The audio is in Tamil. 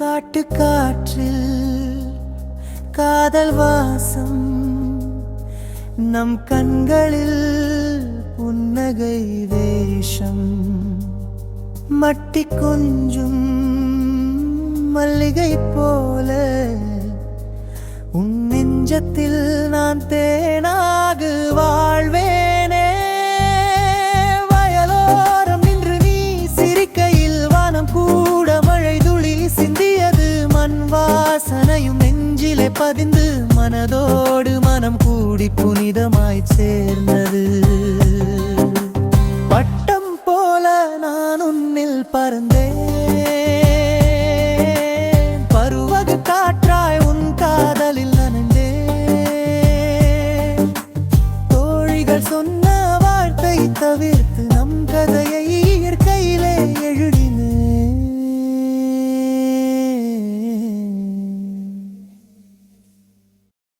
காட்டு காற்றில் காதல் வாசம். நம் கண்களில் புன்னகை வேஷம். மட்டி கொஞ்சும் மல்லிகை போல. உன் நெஞ்சத்தில் நான் தேனாகு பதிந்து மனதோடு மனம் கூடி புனிதமாய் சேர்ந்தது. பட்டம் போல நான் உன்னில் பறந்தேன். பருவகு காற்றாய் உன் காதலில் நனைந்தேன். தோழிகள் சொன்ன வார்த்தை தவிர்த்து நம் கதையை